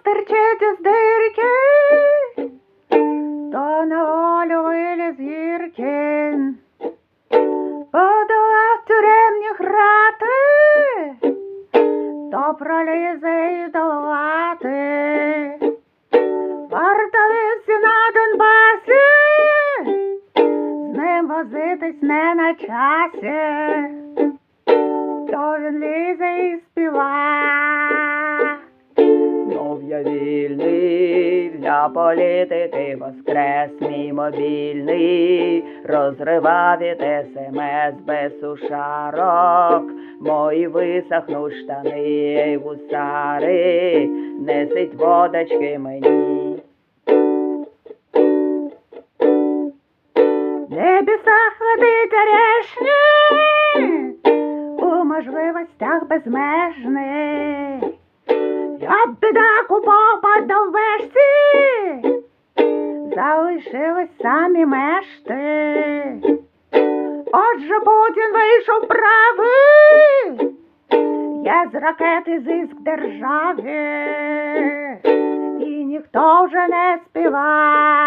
стерчить із дирки, то на волю виліз гірки. Подолав тюремні грати, то пролізе й долати. Вартовився на Донбасі, з ним возитись не на часі, то він лізе і співа. Вільний. Для політики воскрес мій мобільний, розривав від СМС без сушарок, мої висохнуть штани й вусари, несить водочки мені. Небеса ходить орешні, у можливостях безмежних. Я б біда купав до залишились самі мешти. Отже, Путін вийшов правий, є з ракети зиск держави, і ніхто вже не співає.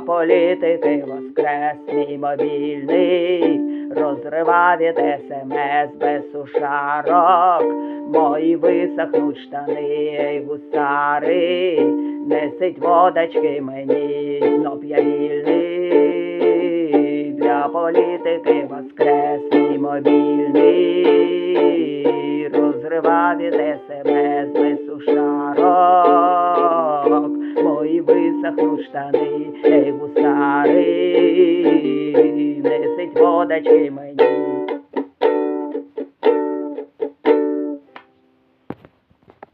Політики воскрес мій мобільний, розривав від СМС без сушарок, мої висохнуть штани гусари, несить водочки мені, знов я вільний. Для політики воскрес мій мобільний, розривав від СМС без сушарок, висохнуть штани, ей гусари, несить водочки мені.